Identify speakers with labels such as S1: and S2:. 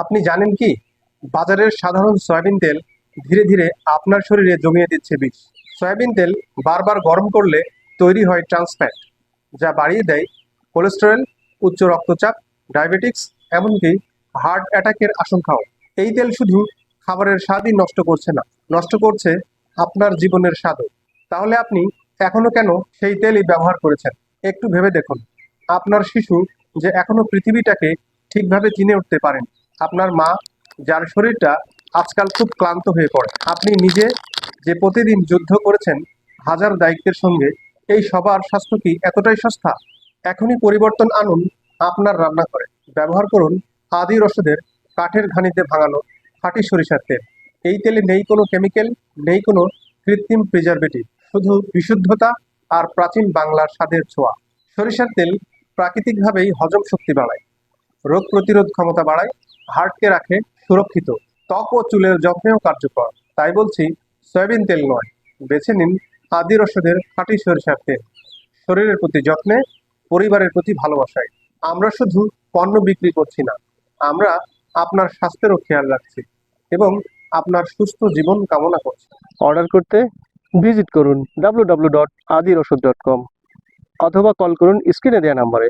S1: আপনি জানেন কি? বাজারের সাধারণ সয়াবিন তেল ধীরে ধীরে আপনার শরীরে জমিয়ে দিচ্ছে বিষ। সয়াবিন তেল বারবার গরম করলে তৈরি হয় ট্রান্সফ্যাট, যা বাড়িয়ে দেয় কোলেস্টেরল, উচ্চ রক্তচাপ, ডায়াবেটিক্স, এমনকি হার্ট অ্যাটাকের আশঙ্কাও। এই তেল শুধু খাবারের স্বাদই নষ্ট করছে না, নষ্ট করছে আপনার জীবনের স্বাদও। তাহলে আপনি এখনও কেন সেই তেলই ব্যবহার করেছেন? একটু ভেবে দেখুন। আপনার শিশু যে এখনও পৃথিবীটাকে ঠিকভাবে চিনে উঠতে পারেন। আপনার মা, যার শরীরটা আজকাল খুব ক্লান্ত হয়ে পড়ে। আপনি নিজে যে প্রতিদিন যুদ্ধ করেছেন হাজার দায়িত্বের সঙ্গে, এই সবার স্বাস্থ্য কি এতটাই সস্তা? এখনই পরিবর্তন আনুন, আপনার রান্না করে। ব্যবহার করুন আদি রসদের কাঠের ঘানিতে ভাঙানো খাঁটি সরিষার তেল। এই তেলে নেই কোনো কেমিক্যাল নেই কোনো কৃত্রিম প্রিজারভেটিভ শুধু বিশুদ্ধতা আর প্রাচীন বাংলার স্বাদের ছোঁয়া। সরিষার তেল প্রাকৃতিকভাবেই হজম শক্তি বাড়ায়, রোগ প্রতিরোধ ক্ষমতা বাড়ায় হার্টকে রাখে সুরক্ষিত। ত্বক ও চুলের যত্নেও কার্যকর। তাই বলছি, সয়াবিন তেল নয়। বেছে নিন আদি রসদের খাঁটি সরিষার তেল। শরীরের প্রতি যত্নে, পরিবারের প্রতি ভালোবাসায়। আমরা শুধু পণ্য বিক্রি করছি না, আমরা আপনার স্বাস্থ্যেরও খেয়াল রাখছি এবং আপনার সুস্থ জীবন কামনা করছি। অর্ডার করতে ভিজিট করুন ডাব্লিউ ডাব্লিউ ডট আদির ওষুধ ডট কম অথবা কল করুন স্ক্রিনে দেওয়া নাম্বারে।